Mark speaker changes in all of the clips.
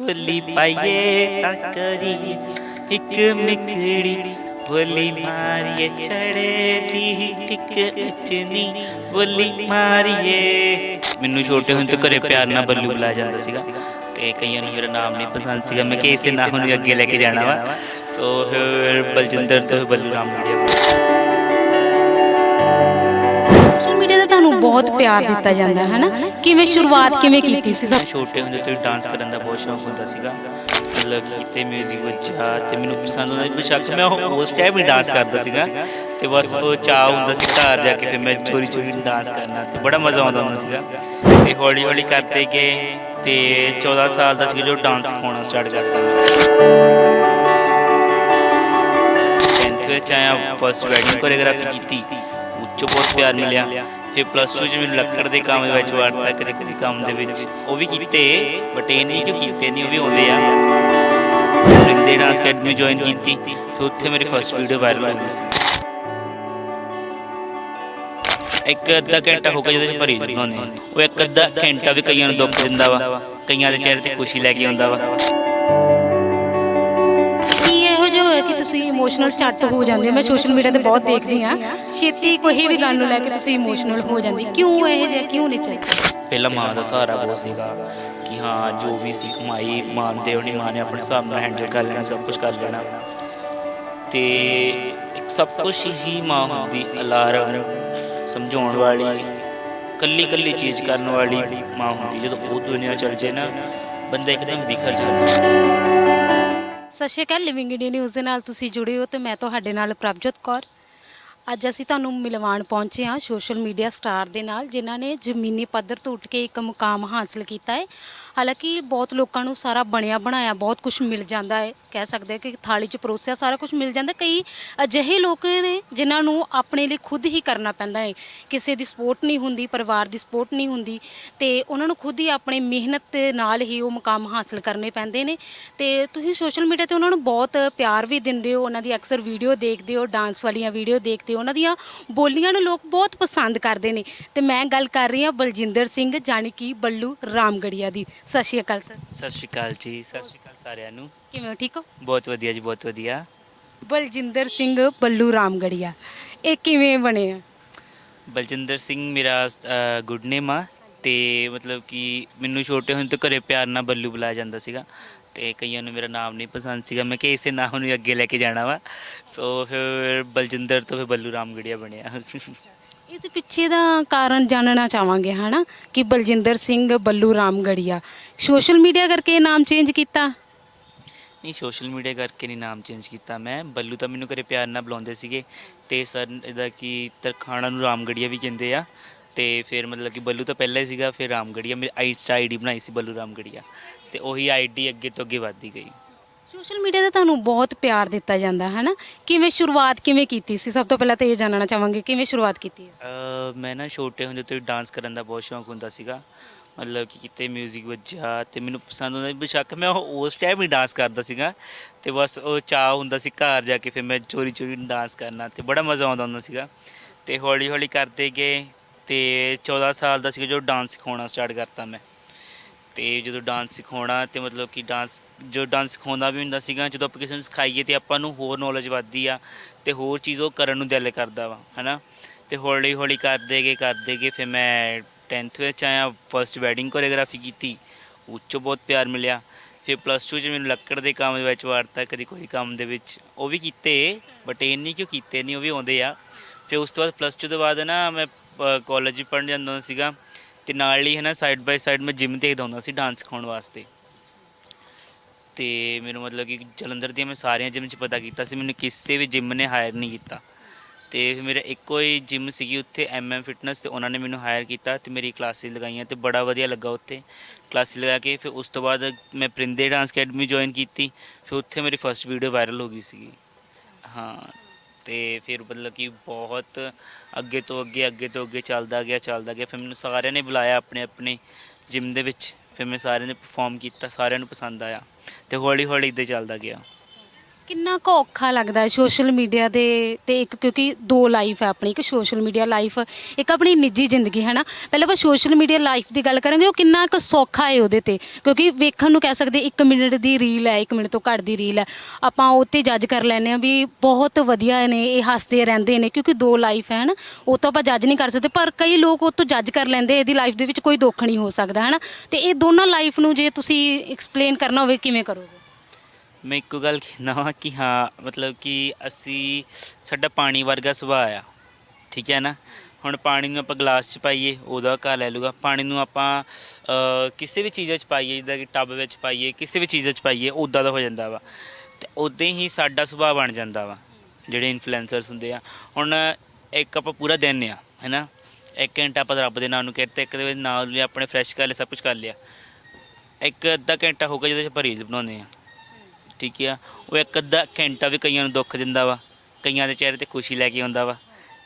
Speaker 1: ਬੋਲੀ ਪਾਈਏ ਤਾਂ ਕਰੀਏ। ਇੱਕ ਮਿਕੜੀ ਬੋਲੀ ਮਾਰੀਏ ਛੜੇ ਦੀ ਇੱਕ ਉਚਨੀ ਬੋਲੀ ਮਾਰੀਏ। ਮੈਨੂੰ ਛੋਟੇ ਹੁੰਦੇ ਤੋਂ ਘਰੇ ਪਿਆਰ ਨਾਲ ਬੱਲੂ ਬੁਲਾਇਆ ਜਾਂਦਾ ਸੀਗਾ ਤੇ ਕਈਆਂ ਨੂੰ ਮੇਰਾ ਨਾਮ ਨਹੀਂ ਪਸੰਦ ਸੀਗਾ। ਮੈਂ ਕਿ ਇਸੇ ਨਾਮ ਨੂੰ ਅੱਗੇ ਲੈ ਕੇ ਜਾਣਾ ਵਾ। ਸੋ ਫਿਰ ਬਲਜਿੰਦਰ ਤੋਂ ਬੱਲੂ ਰਾਮ ਗੜੀਆ
Speaker 2: ਬਹੁਤ ਪਿਆਰ ਦਿੱਤਾ ਜਾਂਦਾ ਹੈ ਹਨਾ? ਕਿਵੇਂ ਸ਼ੁਰੂਆਤ ਕਿਵੇਂ ਕੀਤੀ ਸੀ?
Speaker 1: ਛੋਟੇ ਹੁੰਦੇ ਤੋਂ ਹੀ ਡਾਂਸ ਕਰਨ ਦਾ ਬਹੁਤ ਸ਼ੌਂਕ ਹੁੰਦਾ ਸੀਗਾ। ਮਤਲਬ ਕਿ ਤੇ 뮤직 ਵੱਜਾ ਤੇ ਮੈਨੂੰ ਪਸੰਦ ਹੁੰਦਾ ਸੀ। ਬੇਸ਼ੱਕ ਮੈਂ ਉਹ ਉਸ ਟਾਈਮ ਹੀ ਡਾਂਸ ਕਰਦਾ ਸੀਗਾ। ਤੇ ਬਸ ਉਹ ਚਾਹ ਹੁੰਦਾ ਸੀ ਘਰ ਜਾ ਕੇ ਫਿਰ ਮੈਂ ਚੋਰੀ ਚੋਰੀ ਡਾਂਸ ਕਰਨਾ ਤੇ ਬੜਾ ਮਜ਼ਾ ਆਉਂਦਾ ਹੁੰਦਾ ਸੀਗਾ। ਤੇ ਹੌਲੀ ਹੌਲੀ ਕਰਦੇ ਗਏ ਤੇ 14 ਸਾਲ ਦਾ ਸੀ ਜੋ ਡਾਂਸ ਸਿਖਾਉਣਾ ਸਟਾਰਟ ਕਰਤਾ ਮੈਂ। 10th ਵਿੱਚ ਆਇਆ ਫਸਟ ਵੈਡਿੰਗ ਕੋਰੀਓਗ੍ਰਾਫੀ ਕੀਤੀ। ਉੱਚੋਂ ਬਹੁਤ ਪਿਆਰ ਮਿਲਿਆ। ਫਿਰ ਪਲੱਸ 2 ਚ ਮੈਨੂੰ ਲੱਕੜ ਦੇ ਕੰਮ ਵਿੱਚ ਵੜਤਾ ਕਦੇ ਕਦੇ ਕੰਮ ਦੇ ਵਿੱਚ। ਉਹ ਵੀ ਕੀਤੇ ਬਟ ਇਹ ਨਹੀਂ ਕਿ ਕੀਤੇ ਨਹੀਂ, ਉਹ ਵੀ ਆਉਂਦੇ ਆ। ਰਿੰਦੇ ਡਾਂਸ ਅਕੈਡਮੀ ਜੁਆਇਨ ਕੀਤੀ ਫਿਰ ਉੱਥੇ ਮੇਰੀ ਫਸਟ ਵੀਡੀਓ ਵਾਇਰਲ ਹੋ ਗਈ ਸੀ। ਇੱਕ ਅੱਧਾ ਘੰਟਾ ਹੋ ਗਿਆ ਜਿਹਦੇ ਚ ਭਰੀ ਬਣਾਉਂਦੇ ਉਹ ਇੱਕ ਅੱਧਾ ਘੰਟਾ ਵੀ ਕਈਆਂ ਨੂੰ ਦੁੱਖ ਦਿੰਦਾ ਵਾ, ਕਈਆਂ ਦੇ ਚਿਹਰੇ ਤੇ ਖੁਸ਼ੀ ਲੈ ਕੇ ਆਉਂਦਾ ਵਾ।
Speaker 2: ਤੁਸੀਂ ਇਮੋਸ਼ਨਲ ਝੱਟ ਹੋ ਜਾਂਦੇ ਹੋ। ਮੈਂ ਸੋਸ਼ਲ ਮੀਡੀਆ ਤੇ ਬਹੁਤ ਦੇਖਦੀ ਆ ਛੇਤੀ ਕੋਈ ਵੀ ਗੱਲ ਨੂੰ ਲੈ ਕੇ ਤੁਸੀਂ ਇਮੋਸ਼ਨਲ ਹੋ ਜਾਂਦੀ ਕਿਉਂ ਇਹ ਜਿਹਾ, ਕਿਉਂ ਨਹੀਂ ਚਾਹੀਦਾ?
Speaker 1: ਪਹਿਲਾਂ ਮਾਂ ਦਾ ਸਹਾਰਾ ਬਹੁਤ ਸੀਗਾ ਕਿ ਹਾਂ, ਜੋ ਵੀ ਸੀ ਕਮਾਈ ਮਾਂ ਨੂੰ ਦੇਣੀ ਮਾਂ ਨੇ ਆਪਣੇ ਹਿਸਾਬ ਨਾਲ ਹੈਂਡਲ ਕਰ ਲੈਣਾ, ਸਭ ਕੁਝ ਕਰ ਲੈਣਾ। ਤੇ ਸਭ ਕੁਝ ਹੀ ਮਾਂ ਹੁੰਦੀ ਅਲਾਰਮ ਸਮਝਾਉਣ ਵਾਲੀ ਕੱਲੀ ਕੱਲੀ ਚੀਜ਼ ਕਰਨ ਵਾਲੀ ਮਾਂ ਹੁੰਦੀ। ਜਦੋਂ ਉਹ ਦੁਨੀਆ ਚਲ ਜੇ ਨਾ, ਬੰਦਾ ਇੱਕਦਮ ਬਿਖਰ ਜਾਂਦਾ।
Speaker 2: ਸਤਿ ਸ਼੍ਰੀ ਅਕਾਲ ਲਿਵਿੰਗ ਇੰਡੀਆ ਨਿਊਜ਼ ਦੇ ਨਾਲ ਤੁਸੀਂ ਜੁੜੇ ਹੋ ਤੇ ਮੈਂ ਤੁਹਾਡੇ ਨਾਲ ਪ੍ਰਭਜੋਤ ਕੌਰ। ਅੱਜ ਅਸੀਂ ਤੁਹਾਨੂੰ ਮਿਲਵਾਉਣ ਪਹੁੰਚੇ ਹਾਂ ਸੋਸ਼ਲ ਮੀਡੀਆ ਸਟਾਰ ਦੇ ਨਾਲ, ਜਿਨ੍ਹਾਂ ਨੇ ਜ਼ਮੀਨੀ ਪੱਧਰ ਤੋਂ ਉੱਠ ਕੇ ਇੱਕ ਮੁਕਾਮ ਹਾਸਲ ਕੀਤਾ ਹੈ। ਹਾਲਾਂਕਿ ਬਹੁਤ ਲੋਕਾਂ ਨੂੰ ਸਾਰਾ ਬਣਿਆ ਬਣਾਇਆ ਬਹੁਤ ਕੁਝ ਮਿਲ ਜਾਂਦਾ ਹੈ। ਕਹਿ ਸਕਦੇ ਹਾਂ ਕਿ ਥਾਲੀ 'ਚ ਪਰੋਸਿਆ ਸਾਰਾ ਕੁਝ ਮਿਲ ਜਾਂਦਾ। ਕਈ ਅਜਿਹੇ ਲੋਕ ਨੇ ਜਿਨ੍ਹਾਂ ਨੂੰ ਆਪਣੇ ਲਈ ਖੁਦ ਹੀ ਕਰਨਾ ਪੈਂਦਾ ਹੈ। ਕਿਸੇ ਦੀ ਸਪੋਰਟ ਨਹੀਂ ਹੁੰਦੀ, ਪਰਿਵਾਰ ਦੀ ਸਪੋਰਟ ਨਹੀਂ ਹੁੰਦੀ ਤੇ ਉਹਨਾਂ ਨੂੰ ਖੁਦ ਹੀ ਆਪਣੀ ਮਿਹਨਤ ਦੇ ਨਾਲ ਹੀ ਉਹ ਮੁਕਾਮ ਹਾਸਲ ਕਰਨੇ ਪੈਂਦੇ ਨੇ। ਤੇ ਤੁਸੀਂ ਸੋਸ਼ਲ ਮੀਡੀਆ ਤੇ ਉਹਨਾਂ ਨੂੰ ਬਹੁਤ ਪਿਆਰ ਵੀ ਦਿੰਦੇ ਹੋ। ਉਹਨਾਂ ਦੀ ਅਕਸਰ ਵੀਡੀਓ ਦੇਖਦੇ ਹੋ, ਡਾਂਸ ਵਾਲੀਆਂ ਵੀਡੀਓ ਦੇਖਦੇ ਹੋ। ਉਹਨਾਂ ਦੀਆਂ ਬੋਲੀਆਂ ਨੂੰ ਲੋਕ ਬਹੁਤ ਪਸੰਦ ਕਰਦੇ ਨੇ। ਤੇ ਮੈਂ ਗੱਲ ਕਰ ਰਹੀ ਹਾਂ ਬਲਜਿੰਦਰ ਸਿੰਘ, ਜਾਣੀ ਕਿ ਬੱਲੂ ਰਾਮਗੜੀਆ ਦੀ। ਸਤਿ ਸ਼੍ਰੀ ਅਕਾਲ ਸਰ।
Speaker 1: ਸਤਿ ਸ਼੍ਰੀ ਅਕਾਲ ਜੀ ਸਤਿ ਸ਼੍ਰੀ ਅਕਾਲ ਸਾਰਿਆਂ ਨੂੰ।
Speaker 2: ਕਿਵੇਂ ਹੋ ਠੀਕ ਹੋ?
Speaker 1: ਬਹੁਤ ਵਧੀਆ ਜੀ ਬਹੁਤ ਵਧੀਆ।
Speaker 2: ਬਲਜਿੰਦਰ ਸਿੰਘ ਬੱਲੂ ਰਾਮਗੜੀਆ ਇਹ ਕਿਵੇਂ ਬਣੇ ਆ?
Speaker 1: ਬਲਜਿੰਦਰ ਸਿੰਘ ਮੇਰਾ ਗੁੱਡ ਨੇਮ ਆ। ਤੇ ਮਤਲਬ ਕਿ ਮੈਨੂੰ ਛੋਟੇ ਹੁੰਦੇ ਤੋਂ ਘਰੇ ਪਿਆਰ ਨਾਲ ਬੱਲੂ ਬੁਲਾਇਆ ਜਾਂਦਾ ਸੀਗਾ। ਤੇ ਕਈਆਂ ਨੂੰ ਮੇਰਾ ਨਾਮ ਨਹੀਂ ਪਸੰਦ ਸੀਗਾ ਮੈਂ ਕਿ ਇਸੇ ਨਾਮ ਨੂੰ ਅੱਗੇ ਲੈ ਕੇ ਜਾਣਾ ਵਾ। ਸੋ ਫਿਰ ਬਲਜਿੰਦਰ ਤੋਂ ਫਿਰ ਬੱਲੂ ਰਾਮਗੜੀਆ ਬਣਿਆ।
Speaker 2: ਇਸ ਪਿੱਛੇ ਦਾ ਕਾਰਨ ਜਾਣਨਾ ਚਾਹਾਂਗੇ, ਹਨਾ? ਕਿ ਬਲਜਿੰਦਰ ਸਿੰਘ ਬੱਲੂ ਰਾਮਗੜੀਆ, ਸੋਸ਼ਲ ਮੀਡੀਆ ਕਰਕੇ ਇਹ ਨਾਮ ਚੇਂਜ ਕੀਤਾ?
Speaker 1: ਨਹੀਂ, ਸੋਸ਼ਲ ਮੀਡੀਆ ਕਰਕੇ ਨਹੀਂ ਨਾਮ ਚੇਂਜ ਕੀਤਾ ਮੈਂ। ਬੱਲੂ ਤਾਂ ਮੈਨੂੰ ਘਰੇ ਪਿਆਰ ਨਾਲ ਬੁਲਾਉਂਦੇ ਸੀਗੇ। ਤੇ ਸਰ, ਇਹਦਾ ਕਿ ਤਰਖਾਣਾ ਨੂੰ ਰਾਮਗੜੀਆ ਵੀ ਕਹਿੰਦੇ ਆ। ਤੇ ਫਿਰ ਮਤਲਬ ਕਿ ਬੱਲੂ ਤਾਂ ਪਹਿਲਾਂ ਹੀ ਸੀਗਾ, ਫਿਰ ਰਾਮਗੜੀਆ, ਮੇਰੀ ਆਈਸਟਾ ਆਈਡੀ ਬਣਾਈ ਸੀ ਬੱਲੂ ਰਾਮਗੜੀਆ। ਤੇ ਉਹੀ ਆਈਡੀ ਅੱਗੇ ਤੋਂ ਅੱਗੇ ਵੱਧਦੀ ਗਈ।
Speaker 2: ਸੋਸ਼ਲ ਮੀਡੀਆ ਤੇ ਤੁਹਾਨੂੰ ਬਹੁਤ ਪਿਆਰ ਦਿੱਤਾ ਜਾਂਦਾ ਹੈ ਨਾ ਕਿਵੇਂ ਸ਼ੁਰੂਆਤ ਕਿਵੇਂ ਕੀਤੀ ਸੀ? ਸਭ ਤੋਂ ਪਹਿਲਾਂ ਤਾਂ ਇਹ ਜਾਣਨਾ ਚਾਹਾਂਗੇ, ਕਿਵੇਂ ਸ਼ੁਰੂਆਤ ਕੀਤੀ ਹੈ?
Speaker 1: ਅਹ ਮੈਂ ਨਾ ਛੋਟੇ ਹੁੰਦੇ ਤੋਂ ਹੀ ਡਾਂਸ ਕਰਨ ਦਾ ਬਹੁਤ ਸ਼ੌਂਕ ਹੁੰਦਾ ਸੀਗਾ। ਮਤਲਬ ਕਿ ਕਿਤੇ 뮤직 ਵੱਜਾ ਤੇ ਮੈਨੂੰ ਪਸੰਦ ਹੁੰਦਾ ਸੀ, ਬੇਸ਼ੱਕ ਮੈਂ ਉਹ ਉਸ ਟਾਈਮ ਹੀ ਡਾਂਸ ਕਰਦਾ ਸੀਗਾ। ਤੇ ਬਸ ਉਹ ਚਾਹ ਹੁੰਦਾ ਸੀ ਘਰ ਜਾ ਕੇ, ਫਿਰ ਮੈਂ ਚੋਰੀ ਚੋਰੀ ਡਾਂਸ ਕਰਨਾ ਤੇ ਬੜਾ ਮਜ਼ਾ ਆਉਂਦਾ ਹੁੰਦਾ ਸੀਗਾ। ਤੇ ਹੌਲੀ ਹੌਲੀ ਕਰਦੇ ਗਏ ਤੇ 14 ਸਾਲ ਦਾ ਸੀਗਾ ਜੋ ਡਾਂਸ ਸਿਖਾਉਣਾ ਸਟਾਰਟ ਕਰਤਾ ਮੈਂ। ਤੇ ਜਦੋਂ ਡਾਂਸ ਸਿਖਾਉਣਾ ਤੇ ਮਤਲਬ ਕਿ ਡਾਂਸ ਜੋ ਡਾਂਸ ਸਿਖਾਉਂਦਾ ਵੀ ਹੁੰਦਾ ਸੀਗਾ, ਜਦੋਂ ਆਪਾਂ ਕਿਸੇ ਨੂੰ ਸਿਖਾਈਏ ਤੇ ਆਪਾਂ ਨੂੰ ਹੋਰ ਨੌਲੇਜ ਵੱਧਦੀ ਆ ਤੇ ਹੋਰ ਚੀਜ਼ ਉਹ ਕਰਨ ਨੂੰ ਦਿਲ ਕਰਦਾ ਵਾ, ਹਨਾ? ਤੇ ਹੌਲੀ ਹੌਲੀ ਕਰਦੇ ਗਏ ਕਰਦੇ ਗਏ, ਫਿਰ ਮੈਂ 10th ਵਿੱਚ ਆਇਆ ਫਸਟ ਵੈਡਿੰਗ ਕੋਰੀਓਗ੍ਰਾਫੀ ਕੀਤੀ, ਉੱਚੋਂ ਬਹੁਤ ਪਿਆਰ ਮਿਲਿਆ। ਫਿਰ ਪਲੱਸ 2 ਚ ਮੈਨੂੰ ਲੱਕੜ ਦੇ ਕੰਮ ਦੇ ਵਿੱਚ ਵਾਰਤਾ, ਕਦੀ ਕੋਈ ਕੰਮ ਦੇ ਵਿੱਚ, ਉਹ ਵੀ ਕੀਤੇ ਬਟ ਇਹ ਨਹੀਂ ਕਿ ਉਹ ਕੀਤੇ ਨਹੀਂ ਉਹ ਵੀ ਆਉਂਦੇ ਆ। ਫਿਰ ਉਸ ਤੋਂ ਬਾਅਦ ਪਲੱਸ 2 ਤੋਂ ਬਾਅਦ ਨਾ ਮੈਂ ਕਾਲਜ ਵੀ ਪੜ੍ਹਨ ਜਾਂਦਾ ਸੀਗਾ। ਤੇ ਨਾਲ ਹੀ ਹੈ ਨਾ ਸਾਈਡ ਬਾਈ ਸਾਈਡ ਮੈਂ ਜਿਮ ਦੇਖਦਾ ਹੁੰਦਾ ਸੀ ਡਾਂਸ ਸਿਖਾਉਣ ਵਾਸਤੇ। ਤੇ ਮੈਨੂੰ ਮਤਲਬ ਕਿ ਜਲੰਧਰ ਦੀਆਂ ਮੈਂ ਸਾਰੀਆਂ ਜਿਮ 'ਚ ਪਤਾ ਕੀਤਾ ਸੀ, ਮੈਨੂੰ ਕਿਸੇ ਵੀ ਜਿਮ ਨੇ ਹਾਇਰ ਨਹੀਂ ਕੀਤਾ। ਤੇ ਫਿਰ ਮੇਰਾ ਇੱਕੋ ਹੀ ਜਿਮ ਸੀਗੀ ਉੱਥੇ ਐਮਐਮ ਫਿਟਨੈਸ ਤੇ ਉਹਨਾਂ ਨੇ ਮੈਨੂੰ ਹਾਇਰ ਕੀਤਾ ਤੇ ਮੇਰੀ ਕਲਾਸਿਸ ਲਗਾਈਆਂ ਤੇ ਬੜਾ ਵਧੀਆ ਲੱਗਾ ਉੱਥੇ। ਕਲਾਸਿਸ ਲਗਾ ਕੇ ਫਿਰ ਉਸ ਤੋਂ ਬਾਅਦ ਮੈਂ ਪ੍ਰਿੰਦੇ ਡਾਂਸ ਅਕੈਡਮੀ ਜੁਆਇਨ ਕੀਤੀ, ਫਿਰ ਉੱਥੇ ਮੇਰੀ ਫਰਸਟ ਵੀਡੀਓ ਵਾਇਰਲ ਹੋ ਗਈ ਸੀਗੀ। ਹਾਂ ਤੇ ਫਿਰ ਮਤਲਬ ਕਿ ਬਹੁਤ ਅੱਗੇ ਤੋਂ ਅੱਗੇ ਅੱਗੇ ਤੋਂ ਅੱਗੇ ਚੱਲਦਾ ਗਿਆ ਚੱਲਦਾ ਗਿਆ। ਫਿਰ ਮੈਨੂੰ ਸਾਰਿਆਂ ਨੇ ਬੁਲਾਇਆ ਆਪਣੇ ਆਪਣੇ ਜਿਮ ਦੇ ਵਿੱਚ। ਫਿਰ ਮੈਂ ਸਾਰਿਆਂ ਨੇ ਪਰਫਾਰਮ ਕੀਤਾ, ਸਾਰਿਆਂ ਨੂੰ ਪਸੰਦ ਆਇਆ ਤੇ ਹੌਲੀ ਹੌਲੀ ਇੱਦਾਂ ਚੱਲਦਾ ਗਿਆ।
Speaker 2: ਕਿੰਨਾ ਕੁ ਔਖਾ ਲੱਗਦਾ ਹੈ ਸੋਸ਼ਲ ਮੀਡੀਆ ਦੇ ਤੇ ਇੱਕ, ਕਿਉਂਕਿ ਦੋ ਲਾਈਫ ਹੈ ਆਪਣੀ, ਇੱਕ ਸੋਸ਼ਲ ਮੀਡੀਆ ਲਾਈਫ ਇੱਕ ਆਪਣੀ ਨਿੱਜੀ ਜ਼ਿੰਦਗੀ, ਹੈ ਨਾ? ਪਹਿਲਾਂ ਆਪਾਂ ਸੋਸ਼ਲ ਮੀਡੀਆ ਲਾਈਫ ਦੀ ਗੱਲ ਕਰਾਂਗੇ, ਉਹ ਕਿੰਨਾ ਕੁ ਸੌਖਾ ਹੈ ਉਹਦੇ ਤੇ, ਕਿਉਂਕਿ ਵੇਖਣ ਨੂੰ ਕਹਿ ਸਕਦੇ 1 ਮਿੰਟ ਦੀ ਰੀਲ ਹੈ 1 ਮਿੰਟ ਤੋਂ ਘੱਟ ਦੀ ਰੀਲ ਹੈ। ਆਪਾਂ ਉਹ ਤੇ ਜੱਜ ਕਰ ਲੈਂਦੇ ਆ ਵੀ ਬਹੁਤ ਵਧੀਆ ਨੇ, ਇਹ ਹੱਸਦੇ ਰਹਿੰਦੇ ਨੇ, ਕਿਉਂਕਿ ਦੋ ਲਾਈਫ ਹੈ ਨਾ? ਉਹ ਤਾਂ ਆਪਾਂ ਜੱਜ ਨਹੀਂ ਕਰ ਸਕਦੇ, ਪਰ ਕਈ ਲੋਕ ਉਹ ਤੋਂ ਜੱਜ ਕਰ ਲੈਂਦੇ, ਇਹਦੀ ਲਾਈਫ ਦੇ ਵਿੱਚ ਕੋਈ ਦੁੱਖ ਨਹੀਂ ਹੋ ਸਕਦਾ, ਹੈ ਨਾ? ਤੇ ਇਹ ਦੋਨਾਂ ਲਾਈਫ ਨੂੰ ਜੇ ਤੁਸੀਂ ਐਕਸਪਲੇਨ ਕਰਨਾ ਹੋਵੇ, ਕਿਵੇਂ ਕਰੋਗੇ?
Speaker 1: ਮੈਂ ਇੱਕੋ ਗੱਲ ਕਹਿੰਦਾ ਵਾਂ ਕਿ ਹਾਂ ਮਤਲਬ ਕਿ ਅਸੀਂ ਸਾਡਾ ਪਾਣੀ ਵਰਗਾ ਸੁਭਾਅ ਆ ਠੀਕ ਹੈ ਨਾ? ਹੁਣ ਪਾਣੀ ਨੂੰ ਆਪਾਂ ਗਲਾਸ 'ਚ ਪਾਈਏ ਉਹਦਾ ਘਾ ਲੈ ਲੂਗਾ ਪਾਣੀ ਨੂੰ ਆਪਾਂ ਅ, ਕਿਸੇ ਵੀ ਚੀਜ਼ 'ਚ ਪਾਈਏ ਜਿੱਦਾਂ ਕਿ ਟੱਬ ਵਿੱਚ ਪਾਈਏ ਕਿਸੇ ਵੀ ਚੀਜ਼ 'ਚ ਪਾਈਏ ਉਦਾਂ ਦਾ ਹੋ ਜਾਂਦਾ ਵਾ। ਤੇ ਉਦਾਂ ਹੀ ਸਾਡਾ ਸੁਭਾਅ ਬਣ ਜਾਂਦਾ ਵਾ ਜਿਹੜੇ ਇਨਫਲੂਐਂਸਰਸ ਹੁੰਦੇ ਆ। ਹੁਣ ਇੱਕ ਆਪਾਂ ਪੂਰਾ ਦਿਨ ਆ ਹੈਨਾ ਇੱਕ ਘੰਟਾ ਆਪਾਂ ਰੱਬ ਦੇ ਨਾਮ ਨੂੰ ਕਹਿੰਦੇ ਇੱਕ ਦੇ ਵਿੱਚ ਨਾਮ ਲਿਆ ਆਪਣੇ ਫਰੈਸ਼ ਕਰ ਲਿਆ ਸਭ ਕੁਝ ਕਰ ਲਿਆ। ਇੱਕ ਅੱਧਾ ਘੰਟਾ ਹੋ ਗਿਆ ਜਿਹਦੇ 'ਚ ਆਪਾਂ ਰੀਲ ਬਣਾਉਂਦੇ ਆ। ਠੀਕ ਆ। ਉਹ ਇੱਕ ਅੱਧਾ ਘੰਟਾ ਵੀ ਕਈਆਂ ਨੂੰ ਦੁੱਖ ਦਿੰਦਾ ਵਾ, ਕਈਆਂ ਦੇ ਚਿਹਰੇ ਤੇ ਖੁਸ਼ੀ ਲੈ ਕੇ ਆਉਂਦਾ ਵਾ,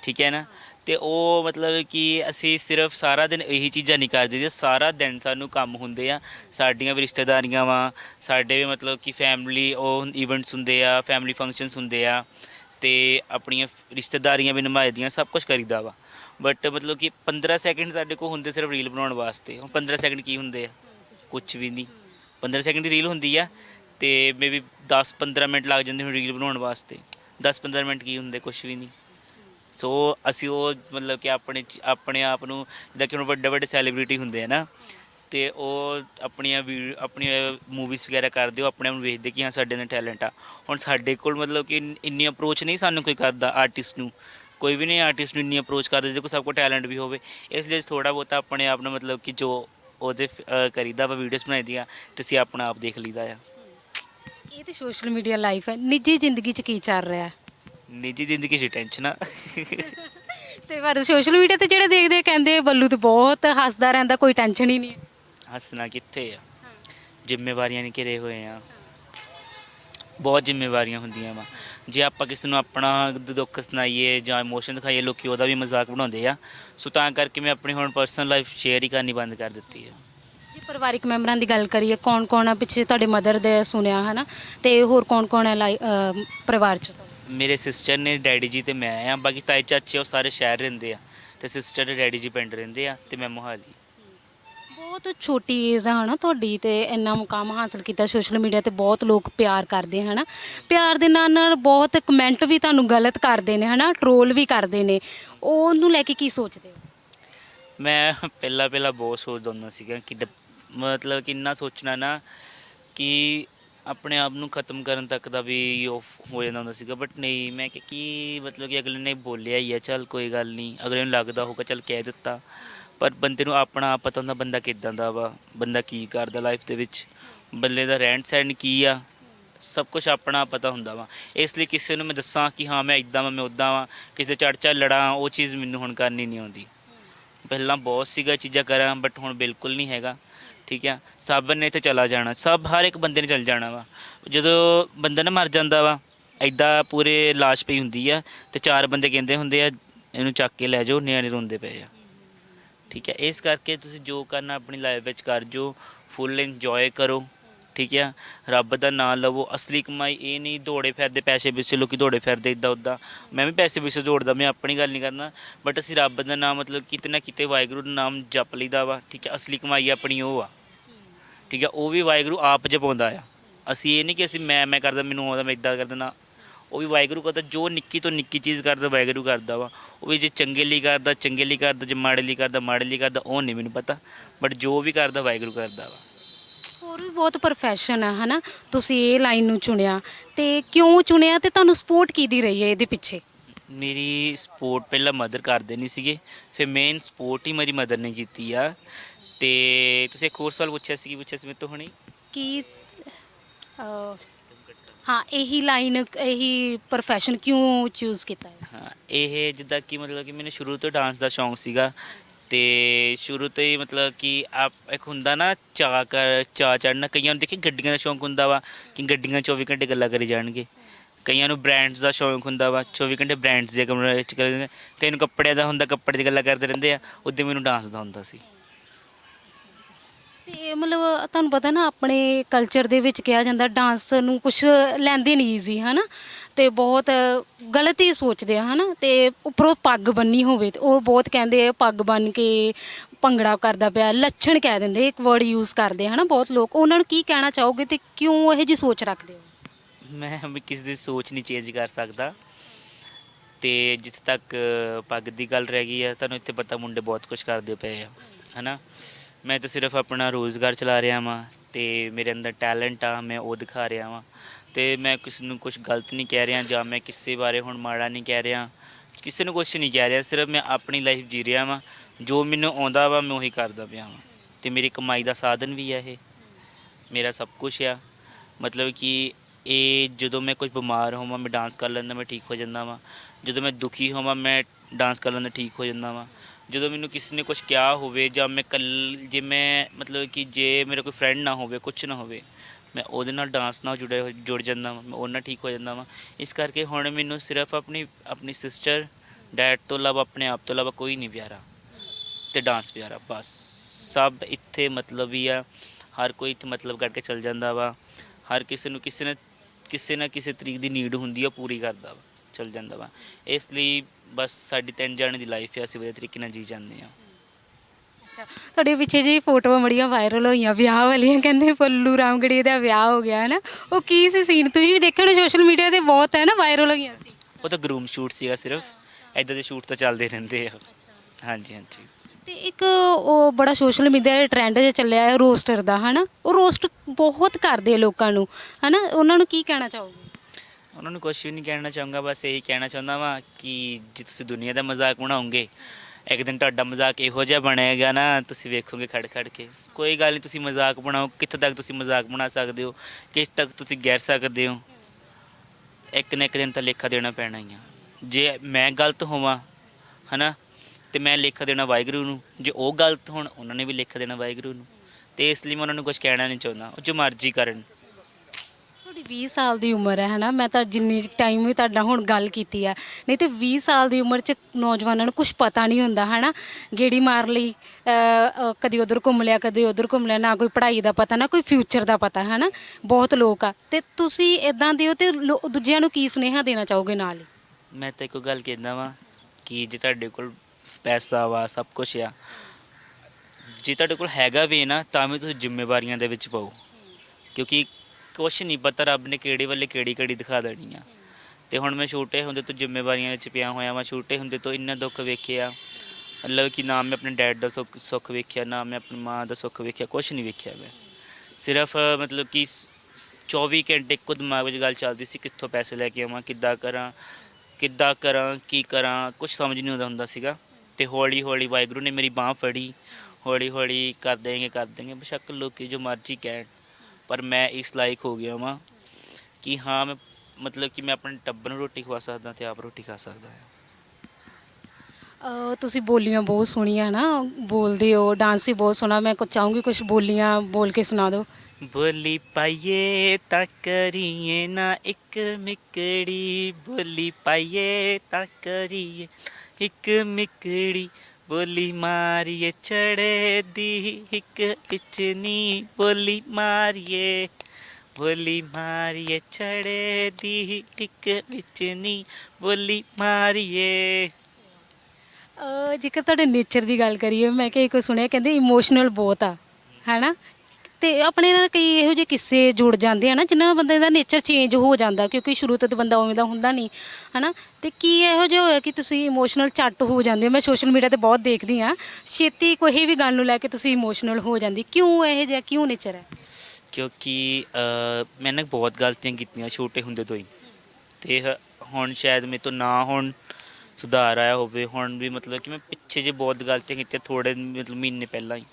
Speaker 1: ਠੀਕ ਹੈ ਨਾ? ਤੇ ਉਹ ਮਤਲਬ ਕਿ ਅਸੀਂ ਸਿਰਫ ਸਾਰਾ ਦਿਨ ਇਹੀ ਚੀਜ਼ਾਂ ਨਹੀਂ ਕਰਦੇ ਜੇ, ਸਾਰਾ ਦਿਨ ਸਾਨੂੰ ਕੰਮ ਹੁੰਦੇ ਆ। ਸਾਡੀਆਂ ਵੀ ਰਿਸ਼ਤੇਦਾਰੀਆਂ ਵਾ, ਸਾਡੇ ਵੀ ਮਤਲਬ ਕਿ ਫੈਮਿਲੀ ਉਹ ਇਵੈਂਟਸ ਹੁੰਦੇ ਆ ਫੈਮਿਲੀ ਫੰਕਸ਼ਨਸ ਹੁੰਦੇ ਆ, ਤੇ ਆਪਣੀਆਂ ਰਿਸ਼ਤੇਦਾਰੀਆਂ ਵੀ ਨਿਭਾਈਦੀਆਂ ਸਭ ਕੁਝ ਕਰੀਦਾ ਵਾ। ਬਟ ਮਤਲਬ ਕਿ 15 ਸੈਕਿੰਡ ਸਾਡੇ ਕੋਲ ਹੁੰਦੇ ਸਿਰਫ ਰੀਲ ਬਣਾਉਣ ਵਾਸਤੇ। ਹੁਣ 15 ਸੈਕਿੰਡ ਕੀ ਹੁੰਦੇ ਆ? ਕੁਝ ਵੀ ਨਹੀਂ। 15 ਸੈਕਿੰਡ ਦੀ ਰੀਲ ਹੁੰਦੀ ਆ ਤੇ ਮੇਬੀ 10 15 ਮਿੰਟ ਲੱਗ ਜਾਂਦੇ ਹੁਣ ਰੀਲ ਬਣਾਉਣ ਵਾਸਤੇ। 10 15 ਮਿੰਟ ਕੀ ਹੁੰਦੇ ਕੁਝ ਵੀ ਨਹੀਂ। ਸੋ ਅਸੀਂ ਉਹ ਮਤਲਬ ਕਿ ਆਪਣੇ ਚ- ਆਪਣੇ ਆਪ ਨੂੰ, ਜਿੱਦਾਂ ਕਿ ਹੁਣ ਵੱਡੇ ਵੱਡੇ ਸੈਲੀਬ੍ਰਿਟੀ ਹੁੰਦੇ ਆ ਨਾ, ਤੇ ਉਹ ਆਪਣੀਆਂ ਵੀ, ਆਪਣੀਆਂ ਮੂਵੀਜ਼ ਵਗੈਰਾ ਕਰਦੇ, ਉਹ ਆਪਣੇ ਆਪ ਨੂੰ ਵੇਖਦੇ ਕਿ ਹਾਂ, ਸਾਡੇ ਅੰਦਰ ਟੈਲੈਂਟ ਆ। ਹੁਣ ਸਾਡੇ ਕੋਲ ਮਤਲਬ ਕਿ ਇੰਨ- ਇੰਨੀ ਅਪਰੋਚ ਨਹੀਂ ਸਾਨੂੰ ਕੋਈ ਕਰਦਾ ਆਰਟਿਸਟ ਨੂੰ। ਕੋਈ ਵੀ ਨਹੀਂ ਆਰਟਿਸਟ ਨੂੰ ਇੰਨੀ ਅਪਰੋਚ ਕਰਦਾ ਜਿਹਦੇ ਕੋਲ ਸਭ ਕੋਲ ਟੈਲੈਂਟ ਵੀ ਹੋਵੇ। ਇਸ ਲਈ ਥੋੜਾ ਬਹੁਤਾ ਆਪਣੇ ਆਪ ਨੂੰ ਮਤਲਬ ਕਿ ਜੋ ਉਹਦੇ ਫ- ਅਹ, ਕਰੀਦਾ ਵਾ ਵੀਡੀਓਜ਼ ਬਣਾਈਦੀਆਂ ਤੇ ਅਸੀਂ ਆਪਣਾ ਆਪ ਦੇਖ ਲਈਦਾ ਆ।
Speaker 2: ਇਹ ਤੇ ਸੋਸ਼ਲ ਮੀਡੀਆ ਲਾਈਫ ਹੈ। ਨਿੱਜੀ ਜ਼ਿੰਦਗੀ 'ਚ ਕੀ ਚੱਲ ਰਿਹਾ ਹੈ?
Speaker 1: ਨਿੱਜੀ ਜ਼ਿੰਦਗੀ 'ਚ ਟੈਨਸ਼ਨ ਆ।
Speaker 2: ਤੇ ਪਰ ਸੋਸ਼ਲ ਮੀਡੀਆ ਤੇ ਜਿਹੜੇ ਦੇਖਦੇ ਆ ਕਹਿੰਦੇ ਬੱਲੂ ਤੇ ਬਹੁਤ ਹੱਸਦਾ ਰਹਿੰਦਾ ਕੋਈ ਟੈਨਸ਼ਨ ਹੀ ਨਹੀਂ ਹੈ।
Speaker 1: ਹੱਸਣਾ ਕਿੱਥੇ ਆ? ਜ਼ਿੰਮੇਵਾਰੀਆਂ ਨਹੀਂ ਘਿਰੇ ਹੋਏ ਆ। ਬਹੁਤ ਜ਼ਿੰਮੇਵਾਰੀਆਂ ਹੁੰਦੀਆਂ ਵਾ। ਜੇ ਆਪਾਂ ਕਿਸੇ ਨੂੰ ਆਪਣਾ ਦ- ਦੁੱਖ ਸੁਣਾਈਏ ਜਾਂ ਇਮੋਸ਼ਨ ਦਿਖਾਈਏ ਲੋਕੀ ਉਹਦਾ ਵੀ ਮਜ਼ਾਕ ਬਣਾਉਂਦੇ ਆ। ਸੋ ਤਾਂ ਕਰਕੇ ਮੈਂ ਆਪਣੀ ਹੁਣ ਪਰਸਨਲ ਲਾਈਫ ਸ਼ੇਅਰ ਹੀ ਕਰਨੀ ਬੰਦ ਕਰ ਦਿੱਤੀ ਹੈ
Speaker 2: ਜੇ ਪਰਿਵਾਰਿਕ ਮੈਂਬਰਾਂ ਦੀ ਗੱਲ ਕਰੀਏ ਕੌਣ ਕੌਣ ਆ ਪਿੱਛੇ ਤੁਹਾਡੇ ਮਦਰ ਦੇ ਸੁਣਿਆ ਹੈ ਨਾ ਤੇ ਹੋਰ ਕੌਣ ਕੌਣ ਹੈ ਲਾਈ- ਅਹ ਪਰਿਵਾਰ 'ਚ?
Speaker 1: ਮੇਰੇ ਸਿਸਟਰ ਨੇ ਡੈਡੀ ਜੀ ਤੇ ਮੈਂ ਆ। ਬਾਕੀ ਤਾਏ ਚਾਚੇ ਉਹ ਸਾਰੇ ਸ਼ਹਿਰ ਰਹਿੰਦੇ ਆ। ਤੇ ਸਿਸਟਰ ਤੇ ਡੈਡੀ ਜੀ ਪਿੰਡ ਰਹਿੰਦੇ ਆ ਤੇ ਮੈਂ ਮੋਹਾਲੀ।
Speaker 2: ਬਹੁਤ ਛੋਟੀ ਏਜ ਆ ਹਨਾ ਤੁਹਾਡੀ ਤੇ ਇੰਨਾ ਮੁਕਾਮ ਹਾਸਲ ਕੀਤਾ ਸੋਸ਼ਲ ਮੀਡੀਆ ਤੇ ਬਹੁਤ ਲੋਕ ਪਿਆਰ ਕਰਦੇ ਹਨਾ? ਪਿਆਰ ਦੇ ਨਾਲ ਨਾਲ ਬਹੁਤ ਕਮੈਂਟ ਵੀ ਤੁਹਾਨੂੰ ਗਲਤ ਕਰਦੇ ਨੇ ਹਨਾ? ਟ੍ਰੋਲ ਵੀ ਕਰਦੇ ਨੇ। ਉਹਨੂੰ ਲੈ ਕੇ ਕੀ ਸੋਚਦੇ ਹੋ?
Speaker 1: ਮੈਂ ਪਹਿਲਾਂ ਪਹਿਲਾਂ ਬਹੁਤ ਸੋਚਦਾ ਹੁੰਦਾ ਸੀਗਾ ਕਿ ਮਤਲਬ ਕਿ ਇੰਨਾ ਸੋਚਣਾ ਨਾ ਕਿ ਆਪਣੇ ਆਪ ਨੂੰ ਖਤਮ ਕਰਨ ਤੱਕ ਦਾ ਵੀ ਉਹ ਹੋ ਜਾਂਦਾ ਹੁੰਦਾ ਸੀਗਾ ਬਟ ਨਹੀਂ, ਮੈਂ ਕਿ ਕੀ ਮਤਲਬ ਕਿ ਅਗਲੇ ਨੇ ਬੋਲਿਆ ਹੀ ਆ, ਚੱਲ ਕੋਈ ਗੱਲ ਨਹੀਂ, ਅਗਲੇ ਨੂੰ ਲੱਗਦਾ ਹੋਊਗਾ, ਚੱਲ ਕਹਿ ਦਿੱਤਾ। ਪਰ ਬੰਦੇ ਨੂੰ ਆਪਣਾ ਆਪ ਪਤਾ ਹੁੰਦਾ ਬੰਦਾ ਕਿੱਦਾਂ ਦਾ ਵਾ, ਬੰਦਾ ਕੀ ਕਰਦਾ ਲਾਈਫ ਦੇ ਵਿੱਚ, ਬੰਦੇ ਦਾ ਰਹਿਣ ਸਹਿਣ ਕੀ ਆ, ਸਭ ਕੁਝ ਆਪਣਾ ਪਤਾ ਹੁੰਦਾ ਵਾ। ਇਸ ਲਈ ਕਿਸੇ ਨੂੰ ਮੈਂ ਦੱਸਾਂ ਕਿ ਹਾਂ, ਮੈਂ ਇਦਾਂ ਵਾਂ, ਮੈਂ ਉਦਾਂ ਵਾਂ, ਕਿਸੇ ਚੜ ਚੜ ਲੜਾਂ, ਉਹ ਚੀਜ਼ ਮੈਨੂੰ ਹੁਣ ਕਰਨੀ ਨਹੀਂ ਆਉਂਦੀ। ਪਹਿਲਾਂ ਬਹੁਤ ਸੀਗਾ ਚੀਜ਼ਾਂ ਕਰਾਂ ਬਟ ਹੁਣ ਬਿਲਕੁਲ ਨਹੀਂ ਹੈਗਾ। ਠੀਕ ਆ? ਸਭ ਨੇ ਇੱਥੇ ਚਲਾ ਜਾਣਾ। ਸਭ ਹਰ ਇੱਕ ਬੰਦੇ ਨੇ ਚਲ ਜਾਣਾ ਵਾ। ਜਦੋਂ ਬੰਦਾ ਨਾ ਮਰ ਜਾਂਦਾ ਵਾ ਐਦਾਂ ਪੂਰੇ ਲਾਸ਼ ਪਈ ਹੁੰਦੀ ਆ ਤੇ ਚਾਰ ਬੰਦੇ ਕਹਿੰਦੇ ਹੁੰਦੇ ਆ, ਇਹਨੂੰ ਚੱਕ ਕੇ ਲੈ ਜਾਓ, ਨਿਆਣੇ ਰੋਂਦੇ ਪਏ ਆ। ਠੀਕ ਹੈ ਇਸ ਕਰਕੇ ਤੁਸੀਂ ਜੋ ਕਰਨਾ ਆਪਣੀ ਲਾਈਫ ਵਿੱਚ ਕਰ ਜੋ ਫੁੱਲ ਇੰਜੋਏ ਕਰੋ। ਠੀਕ ਹੈ ਰੱਬ ਦਾ ਨਾਮ ਲਵੋ। ਅਸਲੀ ਕਮਾਈ ਇਹ ਨਹੀਂ ਦੌੜੇ ਫਿਰਦੇ, ਪੈਸੇ ਪਿੱਛੇ ਲੋਕੀ ਦੌੜੇ ਫਿਰਦੇ ਇਦਾਂ ਉਦਾਂ ਮੈਂ ਵੀ ਪੈਸੇ ਪਿੱਛੇ ਦੌੜਦਾ, ਮੈਂ ਆਪਣੀ ਗੱਲ ਨਹੀਂ ਕਰਨਾ। ਬਟ ਅਸੀਂ ਰੱਬ ਦਾ ਨਾਮ ਮਤਲਬ ਕਿਤੇ ਨਾ ਕਿਤੇ ਵਾਹਿਗੁਰੂ ਦਾ ਨਾਮ ਜਪ ਲਈਦਾ ਵਾ। ਠੀਕ ਹੈ ਅਸਲੀ ਕਮਾਈ ਆਪਣੀ ਉਹ ਆ। ਠੀਕ ਹੈ ਉਹ ਵੀ ਵਾਹਿਗੁਰੂ ਆਪ ਜਪਾਉਂਦਾ ਆ। ਅਸੀਂ ਇਹ ਨਹੀਂ ਕਿ ਅਸੀਂ ਮੈਂ ਮੈਂ ਕਰਦਾ ਮੈਨੂੰ ਆਉਂਦਾ ਮੈਂ ਇਦਾਂ ਕਰ ਦਿੰਦਾ। ਉਹ ਵੀ ਵਾਹਿਗੁਰੂ ਕਰਦਾ ਜੋ ਨਿੱਕੀ ਤੋਂ ਨਿੱਕੀ ਚੀਜ਼ ਕਰਦਾ ਵਾਹਿਗੁਰੂ ਕਰਦਾ ਵਾ। ਉਹ ਵੀ ਜੇ ਚੰਗੇ ਲਈ ਕਰਦਾ ਚੰਗੇ ਲਈ ਕਰਦਾ ਜੇ ਮਾੜੇ ਲਈ ਕਰਦਾ ਮਾੜੇ ਲਈ ਕਰਦਾ ਉਹ ਨਹੀਂ ਮੈਨੂੰ ਪਤਾ। ਬਟ ਜੋ ਵੀ ਕਰਦਾ ਵਾਹਿਗੁਰੂ ਕਰਦਾ ਵਾ।
Speaker 2: ਹੋਰ ਵੀ ਬਹੁਤ ਪ੍ਰੋਫੈਸ਼ਨ ਆ ਹਨਾ? ਤੁਸੀਂ ਇਹ ਲਾਈਨ ਨੂੰ ਚੁਣਿਆ। ਤੇ ਕਿਉਂ ਚੁਣਿਆ ਤੇ ਤੁਹਾਨੂੰ ਸਪੋਰਟ ਕੀਦੀ ਰਹੀ ਹੈ ਇਹਦੇ ਪਿੱਛੇ?
Speaker 1: ਮੇਰੀ ਸਪੋਰਟ ਪਹਿਲਾਂ ਮਦਰ ਕਰਦੇ ਨਹੀਂ ਸੀਗੇ। ਫਿਰ ਮੇਨ ਸਪੋਰਟ ਹੀ ਮੇਰੀ ਮਦਰ ਨੇ ਕੀਤੀ ਆ। ਤੇ ਤੁਸੀਂ ਇੱਕ ਹੋਰ ਸਵਾਲ ਪੁੱਛਿਆ ਸੀ ਕੀ ਪੁੱਛਿਆ ਸੀ ਮੇਰੇ ਤੋਂ ਹੁਣੇ?
Speaker 2: ਕਿ ਅਹ, ਹਾਂ ਇਹੀ ਲਾਈਨ ਇਹੀ ਪ੍ਰੋਫੈਸ਼ਨ ਕਿਉਂ ਚੂਜ਼ ਕੀਤਾ ਹੈ
Speaker 1: ਹਾਂ ਇਹ ਜਿੱਦਾਂ ਕਿ ਮਤਲਬ ਕਿ ਮੈਨੂੰ ਸ਼ੁਰੂ ਤੋਂ ਡਾਂਸ ਦਾ ਸ਼ੌਂਕ ਸੀਗਾ ਤੇ ਸ਼ੁਰੂ ਤੋਂ ਹੀ ਮਤਲਬ ਕਿ ਆਪ ਇੱਕ ਹੁੰਦਾ ਨਾ ਚਾਅ ਕਰ ਚਾਅ ਚੜਨਾ ਕਈਆਂ ਨੂੰ ਦੇਖੀ ਗੱਡੀਆਂ ਦਾ ਸ਼ੌਂਕ ਹੁੰਦਾ ਵਾ ਕਿ ਗੱਡੀਆਂ 24 ਘੰਟੇ ਗੱਲਾਂ ਕਰੀ ਜਾਣਗੇ। ਕਈਆਂ ਨੂੰ ਬ੍ਰਾਂਡਸ ਦਾ ਸ਼ੌਂਕ ਹੁੰਦਾ ਵਾ 24 ਘੰਟੇ ਬ੍ਰਾਂਡਸ ਦੇ ਕਮਰੇ ਵਿੱਚ ਕਰਦੇ ਕਈ ਨੂੰ। ਕੱਪੜਿਆਂ ਦਾ ਹੁੰਦਾ ਕੱਪੜੇ ਦੀ ਗੱਲਾਂ ਕਰਦੇ ਰਹਿੰਦੇ ਆ ਉਦੋਂ ਮੈਨੂੰ ਡਾਂਸ ਦਾ ਹੁੰਦਾ ਸੀ।
Speaker 2: ਤੇ ਮਤਲਬ ਤੁਹਾਨੂੰ ਪਤਾ ਨਾ, ਆਪਣੇ ਕਲਚਰ ਦੇ ਵਿੱਚ ਕਿਹਾ ਜਾਂਦਾ ਡਾਂਸ ਨੂੰ ਕੁਝ ਲੈਂਦੇ ਨਹੀਂ ਈਜ਼ੀ ਹਨਾ? ਤੇ ਬਹੁਤ ਗਲਤ ਹੀ ਸੋਚਦੇ ਆ, ਹਨਾ? ਤੇ ਉੱਪਰੋਂ ਪੱਗ ਬੰਨੀ ਹੋਵੇ, ਤੇ ਉਹ ਬਹੁਤ ਕਹਿੰਦੇ ਆ, ਪੱਗ ਬੰਨ ਕੇ ਭੰਗੜਾ ਕਰਦਾ ਪਿਆ, ਲੱਛਣ ਕਹਿ ਦਿੰਦੇ, ਇੱਕ ਵਰਡ ਯੂਜ਼ ਕਰਦੇ ਹਨਾ? ਬਹੁਤ ਲੋਕ, ਉਹਨਾਂ ਨੂੰ ਕੀ ਕਹਿਣਾ ਚਾਹੋਗੇ ਤੇ ਕਿਉਂ ਇਹੋ ਜਿਹੀ ਸੋਚ ਰੱਖਦੇ ਹੋ?
Speaker 1: ਮੈਂ ਵੀ ਕਿਸੇ ਦੀ ਸੋਚ ਨਹੀਂ ਚੇਂਜ ਕਰ ਸਕਦਾ। ਤੇ ਜਿੱਥੇ ਤੱਕ ਪੱਗ ਦੀ ਗੱਲ ਰਹਿ ਗਈ ਆ, ਤੁਹਾਨੂੰ ਇੱਥੇ ਪਤਾ ਮੁੰਡੇ ਬਹੁਤ ਕੁਝ ਕਰਦੇ ਪਏ ਆ, ਹਨਾ? ਮੈਂ ਤਾਂ ਸਿਰਫ ਆਪਣਾ ਰੋਜ਼ਗਾਰ ਚਲਾ ਰਿਹਾ ਵਾਂ ਤੇ ਮੇਰੇ ਅੰਦਰ ਟੈਲੈਂਟ ਆ, ਮੈਂ ਉਹ ਦਿਖਾ ਰਿਹਾ ਵਾਂ ਤੇ ਮੈਂ ਕਿਸੇ ਨੂੰ ਕੁਝ ਗਲਤ ਨਹੀਂ ਕਹਿ ਰਿਹਾ ਜਾਂ ਮੈਂ ਕਿਸੇ ਬਾਰੇ ਹੁਣ ਮਾੜਾ ਨਹੀਂ ਕਹਿ ਰਿਹਾ, ਕਿਸੇ ਨੂੰ ਕੁਝ ਨਹੀਂ ਕਹਿ ਰਿਹਾ, ਸਿਰਫ ਮੈਂ ਆਪਣੀ ਲਾਈਫ ਜੀ ਰਿਹਾ ਵਾਂ, ਜੋ ਮੈਨੂੰ ਆਉਂਦਾ ਵਾ ਮੈਂ ਉਹੀ ਕਰਦਾ ਪਿਆ ਵਾਂ ਤੇ ਮੇਰੀ ਕਮਾਈ ਦਾ ਸਾਧਨ ਵੀ ਆ ਇਹ, ਮੇਰਾ ਸਭ ਕੁਝ ਆ, ਮਤਲਬ ਕਿ ਇਹ ਜਦੋਂ ਮੈਂ ਕੋਈ ਬਿਮਾਰ ਹੋਵਾਂ, ਮੈਂ ਡਾਂਸ ਕਰ ਲੈਂਦਾ, ਮੈਂ ਠੀਕ ਹੋ ਜਾਂਦਾ ਵਾਂ, ਜਦੋਂ ਮੈਂ ਦੁਖੀ ਹੋਵਾਂ, ਮੈਂ ਡਾਂਸ ਕਰ ਲੈਂਦਾ, ਠੀਕ ਹੋ ਜਾਂਦਾ ਵਾਂ ਜਦੋਂ ਮੈਨੂੰ ਕਿਸੇ ਨੇ ਕੁਝ ਕਿਹਾ ਹੋਵੇ ਜਾਂ ਮੈਂ ਕੱਲ, ਜੇ ਮੈਂ ਮਤਲਬ ਕਿ ਜੇ ਮੇਰਾ ਕੋਈ ਫਰੈਂਡ ਨਾ ਹੋਵੇ ਕੁਝ ਨਾ ਹੋਵੇ, ਮੈਂ ਉਹਦੇ ਨਾਲ ਡਾਂਸ ਨਾਲ ਜੁੜੇ ਹੋਏ- ਜੁੜ ਜਾਂਦਾ ਵਾਂ, ਮੈਂ ਉਹਦੇ ਨਾਲ ਠੀਕ ਹੋ ਜਾਂਦਾ ਵਾਂ। ਇਸ ਕਰਕੇ ਹੁਣ ਮੈਨੂੰ ਸਿਰਫ ਆਪਣੀ ਆਪਣੀ ਸਿਸਟਰ ਡੈਡ ਤੋਂ ਇਲਾਵਾ ਆਪਣੇ ਆਪ ਤੋਂ ਇਲਾਵਾ ਕੋਈ ਨਹੀਂ ਪਿਆਰਾ ਤੇ ਡਾਂਸ ਪਿਆਰਾ, ਬਸ। ਸਭ ਇੱਥੇ ਮਤਲਬ ਹੀ ਆ, ਹਰ ਕੋਈ ਇੱਥੇ ਮਤਲਬ ਕਰਕੇ ਚੱਲ ਜਾਂਦਾ ਵਾ, ਹਰ ਕਿਸੇ ਨੂੰ ਕਿਸੇ ਨਾ ਕਿਸੇ ਨਾ ਕਿਸੇ ਤਰੀਕ ਦੀ ਨੀਡ ਹੁੰਦੀ ਆ ਪੂਰੀ ਕਰਦਾ ਵਾ, ਚੱਲ ਜਾਂਦਾ ਵਾ। ਇਸ ਲਈ ਬਸ ਸਾਡੀ ਤਿੰਨ ਜਾਣੇ ਦੀ ਲਾਈਫ ਹੈ ਅਸੀਂ ਵਧੀਆ ਤਰੀਕੇ ਨਾਲ ਜੀ ਜਾਂਦੇ
Speaker 2: ਅੱਛਾ ਤੁਹਾਡੇ ਪਿੱਛੇ ਜੀ ਫੋਟੋਆਂ ਬੜੀਆਂ ਵਾਇਰਲ ਹੋਈਆਂ ਵਿਆਹ ਵਾਲੀਆਂ ਕਹਿੰਦੇ ਪੱਲੂ ਰਾਮਗੜੀ ਦਾ ਵਿਆਹ ਹੋ ਗਿਆ ਹੈ ਨਾ ਉਹ ਕੀ ਸੀ ਸੀਨ ਤੁਸੀਂ ਵੀ ਦੇਖਿਆ ਹੋਣਾ ਸੋਸ਼ਲ ਮੀਡੀਆ ਤੇ ਬਹੁਤ ਹੈ ਨਾ ਵਾਇਰਲ ਹੋਈਆਂ ਸੀ।
Speaker 1: ਉਹ ਤਾਂ ਗਰੂਮ ਸ਼ੂਟ ਸੀਗਾ ਸਿਰਫ ਐਦਾਂ ਦੇ ਸ਼ੂਟ ਤਾਂ ਚੱਲਦੇ ਰਹਿੰਦੇ ਆ। ਹਾਂਜੀ ਹਾਂਜੀ।
Speaker 2: ਤੇ ਇੱਕ ਉਹ ਬੜਾ ਸੋਸ਼ਲ ਮੀਡੀਆ ਦਾ ਟ੍ਰੈਂਡ ਜਿਹਾ ਚੱਲਿਆ ਹੈ ਰੋਸਟਰ ਦਾ ਹਨਾ? ਉਹ ਰੋਸਟ ਬਹੁਤ ਕਰਦੇ ਆ ਲੋਕਾਂ ਨੂੰ ਹਨਾ? ਉਹਨਾਂ ਨੂੰ ਕੀ ਕਹਿਣਾ ਚਾਹੋਗੇ?
Speaker 1: ਉਹਨਾਂ ਨੂੰ ਕੁਝ ਵੀ ਨਹੀਂ ਕਹਿਣਾ ਚਾਹੂੰਗਾ, ਬਸ ਇਹੀ ਕਹਿਣਾ ਚਾਹੁੰਦਾ ਵਾਂ ਕਿ ਜੇ ਤੁਸੀਂ ਦੁਨੀਆ ਦਾ ਮਜ਼ਾਕ ਬਣਾਓਗੇ ਇੱਕ ਦਿਨ ਤੁਹਾਡਾ ਮਜ਼ਾਕ ਇਹੋ ਜਿਹਾ ਬਣੇਗਾ ਨਾ, ਤੁਸੀਂ ਵੇਖੋਗੇ ਖੜ ਖੜ ਕੇ। ਕੋਈ ਗੱਲ ਨਹੀਂ, ਤੁਸੀਂ ਮਜ਼ਾਕ ਬਣਾਓ, ਕਿੱਥੇ ਤੱਕ ਤੁਸੀਂ ਮਜ਼ਾਕ ਬਣਾ ਸਕਦੇ ਹੋ, ਕਿਸ ਤੱਕ ਤੁਸੀਂ ਗੈਰ ਸਕਦੇ ਹੋ। ਇੱਕ ਨਾ ਇੱਕ ਦਿਨ ਤਾਂ ਲੇਖਾ ਦੇਣਾ ਪੈਣਾ ਹੀ ਆ। ਜੇ ਮੈਂ ਗਲਤ ਹੋਵਾਂ, ਹਨਾ, ਤੇ ਮੈਂ ਲੇਖਾ ਦੇਣਾ ਵਾਹਿਗੁਰੂ ਨੂੰ। ਜੇ ਉਹ ਗਲਤ ਹੋਣ, ਉਹਨਾਂ ਨੇ ਵੀ ਲੇਖਾ ਦੇਣਾ ਵਾਹਿਗੁਰੂ ਨੂੰ। ਤੇ ਇਸ ਲਈ ਮੈਂ ਉਹਨਾਂ ਨੂੰ ਕੁਝ ਕਹਿਣਾ ਨਹੀਂ ਚਾਹੁੰਦਾ, ਉਹ ਜੋ ਮਰਜ਼ੀ ਕਰਨ।
Speaker 2: ਤੁਹਾਡੀ 20 ਸਾਲ ਦੀ ਉਮਰ ਹੈ ਹਨਾ? ਮੈਂ ਤਾਂ ਜਿੰਨੀ ਟਾਈਮ ਵੀ ਤੁਹਾਡਾ ਹੁਣ ਗੱਲ ਕੀਤੀ ਆ ਨਹੀਂ ਤੇ 20 ਸਾਲ ਦੀ ਉਮਰ 'ਚ ਨੌਜਵਾਨਾਂ ਨੂੰ ਕੁਝ ਪਤਾ ਨਹੀਂ ਹੁੰਦਾ ਹਨਾ? ਗੇੜੀ ਮਾਰ ਲਈ ਅ, ਅ, ਕਦੀ ਉਧਰ ਘੁੰਮ ਲਿਆ ਕਦੀ ਉਧਰ ਘੁੰਮ ਲਿਆ ਨਾ ਕੋਈ ਪੜ੍ਹਾਈ ਦਾ ਪਤਾ ਨਾ ਕੋਈ ਫਿਊਚਰ ਦਾ ਪਤਾ ਹਨਾ? ਬਹੁਤ ਲੋਕ ਆ। ਤੇ ਤੁਸੀਂ ਇਦਾਂ ਦੇ ਹੋ ਤੇ ਲੋ- ਦੂਜਿਆਂ ਨੂੰ ਕੀ ਸੁਨੇਹਾ ਦੇਣਾ ਚਾਹੋਗੇ ਨਾਲ ਹੀ?
Speaker 1: ਮੈਂ ਤਾਂ ਇੱਕੋ ਗੱਲ ਕਹਿੰਦਾ ਵਾਂ ਕਿ ਜੇ ਤੁਹਾਡੇ ਕੋਲ ਪੈਸਾ ਵਾ ਸਭ ਕੁਝ ਆ ਜੇ ਤੁਹਾਡੇ ਕੋਲ ਹੈਗਾ ਵੀ ਨਾ ਤਾਂ ਵੀ ਤੁਸੀਂ ਜ਼ਿੰਮੇਵਾਰੀਆਂ ਦੇ ਵਿੱਚ ਪਾਓ। ਕਿਉਂਕਿ ਕੁਛ ਨਹੀਂ ਪਤਾ ਰੱਬ ਨੇ ਕਿਹੜੇ ਵੇਲੇ ਕਿਹੜੀ ਘੜੀ ਦਿਖਾ ਦੇਣੀ ਆ। ਤੇ ਹੁਣ ਮੈਂ ਛੋਟੇ ਹੁੰਦੇ ਤੋਂ ਜ਼ਿੰਮੇਵਾਰੀਆਂ ਵਿੱਚ ਪਿਆ ਹੋਇਆ ਵਾਂ, ਛੋਟੇ ਹੁੰਦੇ ਤੋਂ ਇੰਨਾ ਦੁੱਖ ਵੇਖਿਆ। ਮਤਲਬ ਕਿ ਨਾ ਮੈਂ ਆਪਣੇ ਡੈਡ ਦਾ ਸੁੱਖ ਸੁੱਖ ਵੇਖਿਆ, ਨਾ ਮੈਂ ਆਪਣੀ ਮਾਂ ਦਾ ਸੁੱਖ ਵੇਖਿਆ, ਕੁਛ ਨਹੀਂ ਵੇਖਿਆ ਮੈਂ। ਸਿਰਫ ਮਤਲਬ ਕਿ 24 ਘੰਟੇ ਇੱਕੋ ਦਿਮਾਗ ਵਿੱਚ ਗੱਲ ਚੱਲਦੀ ਸੀ, ਕਿੱਥੋਂ ਪੈਸੇ ਲੈ ਕੇ ਆਵਾਂ, ਕਿੱਦਾਂ ਕਰਾਂ ਕਿੱਦਾਂ ਕਰਾਂ, ਕੀ ਕਰਾਂ ਕੁਝ ਸਮਝ ਨਹੀਂ ਆਉਂਦਾ ਹੁੰਦਾ ਸੀਗਾ। ਤੇ ਹੌਲੀ ਹੌਲੀ ਵਾਹਿਗੁਰੂ ਨੇ ਮੇਰੀ ਬਾਹ ਫੜੀ ਹੌਲੀ ਹੌਲੀ ਕਰ ਦੇਂਗੇ ਕਰ ਦੇਂਗੇ ਬੇਸ਼ੱਕ ਲੋਕੀ ਜੋ ਮਰਜ਼ੀ ਕਹਿਣ। ਪਰ ਮੈਂ ਇਸ ਲਾਇਕ ਹੋ ਗਿਆ ਵਾਂ ਕਿ ਹਾਂ ਮੈਂ ਮਤਲਬ ਕਿ ਮੈਂ ਆਪਣੇ ਟੱਬਰ ਨੂੰ ਰੋਟੀ ਖਵਾ ਸਕਦਾ ਤੇ ਆਪ ਰੋਟੀ ਖਾ ਸਕਦਾ ਹਾਂ।
Speaker 2: ਤੁਸੀਂ ਬੋਲੀਆਂ ਬਹੁਤ ਸੋਹਣੀਆਂ ਨਾ ਬੋਲਦੇ ਹੋ ਡਾਂਸ ਵੀ ਬਹੁਤ ਸੋਹਣਾ ਮੈਂ ਕੁਝ ਚਾਹੂੰਗੀ ਕੁਝ ਬੋਲੀਆਂ ਬੋਲ ਕੇ ਸੁਣਾ ਦਿਓ।
Speaker 1: ਬੋਲੀ ਪਾਈਏ ਤਾਂ ਕਰੀਏ ਨਾ ਇੱਕ ਮਿਕੜੀ ਬੋਲੀ ਪਾਈਏ ਤਾਂ ਕਰੀਏ ਇੱਕ ਮਿਕੜੀ ਬੋਲੀ ਮਾਰੀਏ ਚੜੇ ਦੀ ਇੱਕ ਇਚਨੀ ਬੋਲੀ ਮਾਰੀਏ ਬੋਲੀ ਮਾਰੀਏ ਚੜੇ ਦੀ ਇੱਕ ਵਿਚਨੀ ਬੋਲੀ ਮਾਰੀਏ।
Speaker 2: ਅ, ਜੇਕਰ ਤੁਹਾਡੇ ਨੇਚਰ ਦੀ ਗੱਲ ਕਰੀਏ ਮੈਂ ਕਿ ਇੱਕ ਸੁਣਿਆ ਕਹਿੰਦੇ ਇਮੋਸ਼ਨਲ ਬਹੁਤ ਆ ਹੈਨਾ? ਤੇ ਆਪਣੇ ਨਾਲ ਕਈ ਇਹੋ ਜਿਹੇ ਕਿੱਸੇ ਜੁੜ ਜਾਂਦੇ ਆ ਨਾ ਜਿਨ੍ਹਾਂ ਨਾਲ ਬੰਦੇ ਦਾ ਨੇਚਰ ਚੇਂਜ ਹੋ ਜਾਂਦਾ ਕਿਉਂਕਿ ਸ਼ੁਰੂ ਤੋਂ ਤਾਂ ਬੰਦਾ ਉਵੇਂ ਦਾ ਹੁੰਦਾ ਨਹੀਂ ਹੈਨਾ? ਤੇ ਕੀ ਇਹੋ ਜਿਹਾ ਹੋਇਆ ਕਿ ਤੁਸੀਂ ਇਮੋਸ਼ਨਲ ਝੱਟ ਹੋ ਜਾਂਦੇ ਹੋ? ਮੈਂ ਸੋਸ਼ਲ ਮੀਡੀਆ ਤੇ ਬਹੁਤ ਦੇਖਦੀ ਆ ਛੇਤੀ ਕੋਈ ਵੀ ਗੱਲ ਨੂੰ ਲੈ ਕੇ ਤੁਸੀਂ ਇਮੋਸ਼ਨਲ ਹੋ ਜਾਂਦੀ ਕਿਉਂ ਇਹੋ ਜਿਹਾ ਕਿਉਂ ਨੇਚਰ ਹੈ?
Speaker 1: ਕਿਉਂਕਿ ਅ, ਮੈਂ ਨਾ ਬਹੁਤ ਗਲਤੀਆਂ ਕੀਤੀਆਂ ਛੋਟੇ ਹੁੰਦੇ ਤੋਂ ਹੀ। ਤੇ ਹ- ਹੁਣ ਸ਼ਾਇਦ ਮੇਰੇ ਤੋਂ ਨਾ ਹੁਣ ਸੁਧਾਰ ਆਇਆ ਹੋਵੇ ਹੁਣ ਵੀ ਮਤਲਬ ਕਿ ਮੈਂ ਪਿੱਛੇ ਜੇ ਬਹੁਤ ਗਲਤੀਆਂ ਕੀਤੀਆਂ ਥੋੜੇ ਮਤਲਬ ਮਹੀਨੇ ਪਹਿਲਾਂ ਹੀ।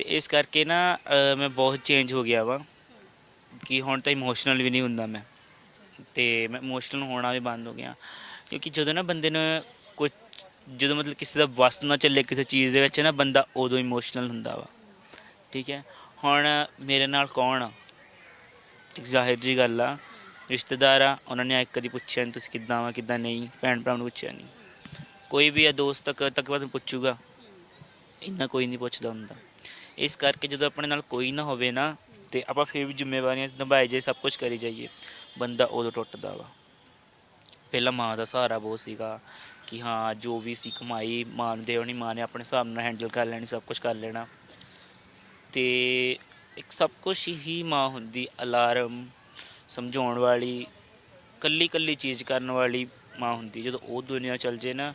Speaker 1: ਤੇ ਇਸ ਕਰਕੇ ਨਾ ਅ, ਮੈਂ ਬਹੁਤ ਚੇਂਜ ਹੋ ਗਿਆ ਵਾ। ਕਿ ਹੁਣ ਤਾਂ ਇਮੋਸ਼ਨਲ ਵੀ ਨਹੀਂ ਹੁੰਦਾ ਮੈਂ। ਤੇ ਮੈਂ ਇਮੋਸ਼ਨਲ ਹੋਣਾ ਵੀ ਬੰਦ ਹੋ ਗਿਆ। ਕਿਉਂਕਿ ਜਦੋਂ ਨਾ ਬੰਦੇ ਨੂੰ ਕੁਝ ਜਦੋਂ ਮਤਲਬ ਕਿਸੇ ਦਾ ਵਸ ਨਾ ਚੱਲੇ ਕਿਸੇ ਚੀਜ਼ ਦੇ ਵਿੱਚ ਨਾ ਬੰਦਾ ਉਦੋਂ ਇਮੋਸ਼ਨਲ ਹੁੰਦਾ ਵਾ। ਠੀਕ ਹੈ? ਹੁਣ ਮੇਰੇ ਨਾਲ ਕੌਣ ਆ? ਇੱਕ ਜ਼ਾਹਿਰ ਜੀ ਗੱਲ ਆ। ਰਿਸ਼ਤੇਦਾਰ ਆ ਉਹਨਾਂ ਨੇ ਇੱਕ ਕਦੀ ਪੁੱਛਿਆ ਨਹੀਂ ਤੁਸੀਂ ਕਿੱਦਾਂ ਵਾ ਕਿੱਦਾਂ ਨਹੀਂ? ਭੈਣ ਭਰਾ ਨੂੰ ਪੁੱਛਿਆ ਨਹੀਂ ਕੋਈ ਵੀ ਆ ਦੋਸਤ ਤੱਕ ਤੱਕ ਬਾਅਦ ਪੁੱਛੂਗਾ। ਇੰਨਾ ਕੋਈ ਨਹੀਂ ਪੁੱਛਦਾ ਹੁੰਦਾ। ਇਸ ਕਰਕੇ ਜਦੋਂ ਆਪਣੇ ਨਾਲ ਕੋਈ ਨਾ ਹੋਵੇ ਨਾ, ਤੇ ਆਪਾਂ ਫਿਰ ਵੀ ਜ਼ਿੰਮੇਵਾਰੀਆਂ ਨਿਭਾਈ ਜਾਈਏ, ਸਭ ਕੁਝ ਕਰੀ ਜਾਈਏ। ਬੰਦਾ ਉਦੋਂ ਟੁੱਟਦਾ ਵਾ। ਪਹਿਲਾਂ ਮਾਂ ਦਾ ਸਹਾਰਾ ਬਹੁਤ ਸੀਗਾ ਕਿ ਹਾਂ, ਜੋ ਵੀ ਸੀ ਕਮਾਈ ਮਾਂ ਨੂੰ ਦੇਣੀ ਮਾਂ ਨੇ ਆਪਣੇ ਹਿਸਾਬ ਨਾਲ ਹੈਂਡਲ ਕਰ ਲੈਣੀ, ਸਭ ਕੁਝ ਕਰ ਲੈਣਾ। ਤੇ ਇੱਕ ਸਭ ਕੁਝ ਹੀ ਮਾਂ ਹੁੰਦੀ ਅਲਾਰਮ ਸਮਝਾਉਣ ਵਾਲੀ ਕੱਲੀ ਕੱਲੀ ਚੀਜ਼ ਕਰਨ ਵਾਲੀ ਮਾਂ ਹੁੰਦੀ। ਜਦੋਂ ਉਹ ਦੁਨੀਆ ਚਲ ਜੇ ਨਾ,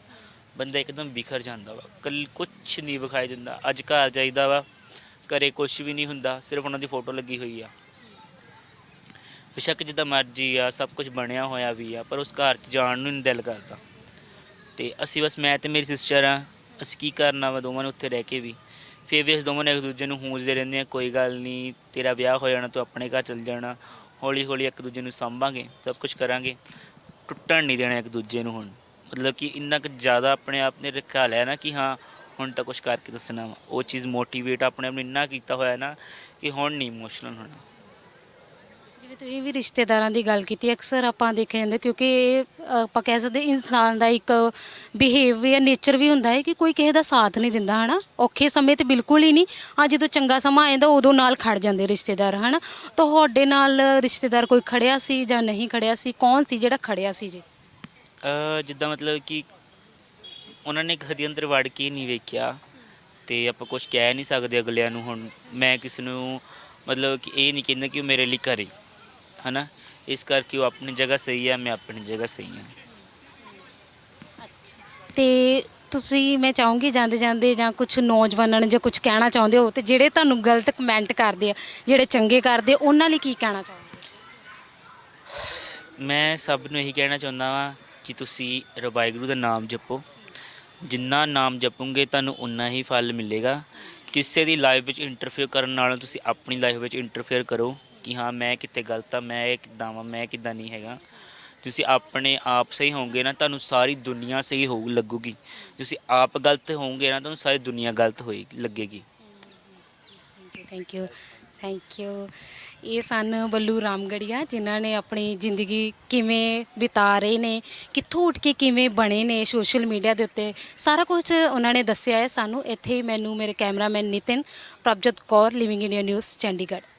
Speaker 1: ਬੰਦਾ ਇੱਕਦਮ ਬਿਖਰ ਜਾਂਦਾ ਵਾ। ਕੱਲ ਕੁਝ ਨਹੀਂ ਵਿਖਾਈ ਦਿੰਦਾ। ਅੱਜ ਘਰ ਜਾਈਦਾ ਵਾ। ਘਰੇ ਕੁਝ ਵੀ ਨਹੀਂ ਹੁੰਦਾ, ਸਿਰਫ ਉਹਨਾਂ ਦੀ ਫੋਟੋ ਲੱਗੀ ਹੋਈ ਆ। ਬੇਸ਼ੱਕ ਜਿੱਦਾਂ ਮਰਜ਼ੀ ਆ, ਸਭ ਕੁਝ ਬਣਿਆ ਹੋਇਆ ਵੀ ਆ, ਪਰ ਉਸ ਘਰ 'ਚ ਜਾਣ ਨੂੰ ਨਹੀਂ ਦਿਲ ਕਰਦਾ। ਤੇ ਅਸੀਂ ਬਸ, ਮੈਂ ਤੇ ਮੇਰੀ ਸਿਸਟਰ ਆ, ਅਸੀਂ ਕੀ ਕਰਨਾ ਵਾ ਦੋਵਾਂ ਨੇ ਉੱਥੇ ਰਹਿ ਕੇ ਵੀ। ਫਿਰ ਵੀ ਅਸੀਂ ਦੋਵਾਂ ਨੇ ਇੱਕ ਦੂਜੇ ਨੂੰ ਹੂੰਜਦੇ ਰਹਿੰਦੇ ਆ, ਕੋਈ ਗੱਲ ਨਹੀਂ, ਤੇਰਾ ਵਿਆਹ ਹੋ ਜਾਣਾ, ਤੂੰ ਆਪਣੇ ਘਰ ਚਲ ਜਾਣਾ ਹੌਲੀ ਹੌਲੀ ਇੱਕ ਦੂਜੇ ਨੂੰ ਸੰਭਾਂਗੇ, ਸਭ ਕੁਝ ਕਰਾਂਗੇ। ਟੁੱਟਣ ਨਹੀਂ ਦੇਣਾ ਇੱਕ ਦੂਜੇ ਨੂੰ ਹੁਣ। ਮਤਲਬ ਕਿ ਇੰਨਾ ਕੁ ਜ਼ਿਆਦਾ ਆਪਣੇ ਆਪ ਨੇ ਰੱਖਿਆ ਲਿਆ ਨਾ ਕਿ ਹਾਂ ਹੁਣ ਤਾਂ ਕੁਝ ਕਰਕੇ ਦੱਸਣਾ ਵਾ। ਉਹ ਚੀਜ਼ ਮੋਟੀਵੇਟ ਆਪਣੇ ਆਪ ਨੂੰ ਇੰਨਾ ਕੀਤਾ ਹੋਇਆ ਨਾ ਕਿ ਹੁਣ ਨਹੀਂ ਇਮੋਸ਼ਨਲ ਹੋਣਾ।
Speaker 2: ਜਿਵੇਂ ਤੁਸੀਂ ਵੀ ਰਿਸ਼ਤੇਦਾਰਾਂ ਦੀ ਗੱਲ ਕੀਤੀ ਅਕਸਰ ਆਪਾਂ ਦੇਖਿਆ ਜਾਂਦਾ ਕਿਉਂਕਿ ਇਹ, ਅ, ਆਪਾਂ ਕਹਿ ਸਕਦੇ ਇਨਸਾਨ ਦਾ ਇੱਕ ਬਿਹੇਵੀਅਰ ਨੇਚਰ ਵੀ ਹੁੰਦਾ ਹੈ ਕਿ ਕੋਈ ਕਿਸੇ ਦਾ ਸਾਥ ਨਹੀਂ ਦਿੰਦਾ ਹਨਾ? ਔਖੇ ਸਮੇਂ ਤੇ ਬਿਲਕੁਲ ਹੀ ਨਹੀਂ। ਆ ਜਦੋਂ ਚੰਗਾ ਸਮਾਂ ਆਉਂਦਾ ਉਦੋਂ ਨਾਲ ਖੜ ਜਾਂਦੇ ਰਿਸ਼ਤੇਦਾਰ ਹਨਾ? ਤੁਹਾਡੇ ਨਾਲ ਰਿਸ਼ਤੇਦਾਰ ਕੋਈ ਖੜਿਆ ਸੀ ਜਾਂ ਨਹੀਂ ਖੜਿਆ ਸੀ? ਕੌਣ ਸੀ ਜਿਹੜਾ ਖੜਿਆ ਸੀ ਜੀ?
Speaker 1: ਅਹ ਜਿੱਦਾਂ ਮਤਲਬ ਕਿ ਉਹਨਾਂ ਨੇ ਕਦੇ ਅੰਦਰ ਵੜ ਕੇ ਨਹੀਂ ਵੇਖਿਆ ਤੇ ਆਪਾਂ ਕੁਝ ਕਹਿ ਨਹੀਂ ਸਕਦੇ ਅਗਲਿਆਂ ਨੂੰ ਹੁਣ। ਮੈਂ ਕਿਸ ਨੂੰ ਮਤਲਬ ਕਿ ਇਹ ਨਹੀਂ ਕਹਿੰਦਾ ਕਿ ਉਹ ਮੇਰੇ ਲਈ ਕਰੇ ਹਨਾ? ਇਸ ਕਰਕੇ ਉਹ ਆਪਣੀ ਜਗ੍ਹਾ ਸਹੀ ਹੈ ਮੈਂ ਆਪਣੀ ਜਗ੍ਹਾ ਸਹੀ ਹਾਂ
Speaker 2: ਤੇ ਤੁਸੀਂ ਮੈਂ ਚਾਹੂੰਗੀ ਜਾਂਦੇ ਜਾਂਦੇ ਜਾਂ ਕੁਝ ਨੌਜਵਾਨਾਂ ਨੂੰ ਜੇ ਕੁਝ ਕਹਿਣਾ ਚਾਹੁੰਦੇ ਹੋ ਤੇ ਜਿਹੜੇ ਤੁਹਾਨੂੰ ਗਲਤ ਕਮੈਂਟ ਕਰਦੇ ਆ ਜਿਹੜੇ ਚੰਗੇ ਕਰਦੇ ਆ, ਉਹਨਾਂ ਲਈ ਕੀ ਕਹਿਣਾ ਚਾਹੋਗੇ?
Speaker 1: ਮੈਂ ਸਭ ਨੂੰ ਇਹੀ ਕਹਿਣਾ ਚਾਹੁੰਦਾ ਵਾਂ ਕਿ ਤੁਸੀਂ ਰਬਾਈਗੁਰੂ ਦਾ ਨਾਮ ਜਪੋ। ਜਿੰਨਾ ਨਾਮ ਜਪੋਗੇ, ਤੁਹਾਨੂੰ ਉਨਾ ਹੀ ਫਲ ਮਿਲੇਗਾ। ਕਿਸੇ ਦੀ ਲਾਈਫ ਵਿੱਚ ਇੰਟਰਫੇਅਰ ਕਰਨ ਨਾਲੋਂ ਤੁਸੀਂ ਆਪਣੀ ਲਾਈਫ ਵਿੱਚ ਇੰਟਰਫੇਅਰ ਕਰੋ ਕਿ ਹਾਂ, ਮੈਂ ਕਿੱਥੇ ਗਲਤ ਆ, ਮੈਂ ਇਹ ਕਿੱਦਾਂ ਵਾਂ, ਮੈਂ ਕਿੱਦਾਂ ਨਹੀਂ ਹੈਗਾ। ਤੁਸੀਂ ਆਪਣੇ ਆਪ ਸਹੀ ਹੋਵੋਗੇ ਨਾ, ਤੁਹਾਨੂੰ ਸਾਰੀ ਦੁਨੀਆ ਸਹੀ ਹੋਊ ਲੱਗੂਗੀ। ਤੁਸੀਂ ਆਪ ਗਲਤ ਹੋਵੋਗੇ ਨਾ, ਤੁਹਾਨੂੰ ਸਾਰੀ ਦੁਨੀਆ ਗਲਤ ਹੋਏ ਲੱਗੇਗੀ।
Speaker 2: ਥੈਂਕ ਯੂ ਥੈਂਕ ਯੂ ਇਹ ਸਨ ਬੱਲੂ ਰਾਮਗੜੀਆ, ਜਿਨ੍ਹਾਂ ਨੇ ਆਪਣੀ ਜ਼ਿੰਦਗੀ ਕਿਵੇਂ ਬਿਤਾ ਰਹੇ ਨੇ, ਕਿੱਥੋਂ ਉੱਠ ਕੇ ਕਿਵੇਂ ਬਣੇ ਨੇ ਸੋਸ਼ਲ ਮੀਡੀਆ ਦੇ ਉੱਤੇ। ਸਾਰਾ ਕੁਝ ਉਹਨਾਂ ਨੇ ਦੱਸਿਆ ਹੈ। ਸਾਨੂੰ ਇੱਥੇ ਹੀ ਮੈਨੂੰ ਮੇਰੇ cameraman Nitin Prabhjot Kaur Living India News Chandigarh.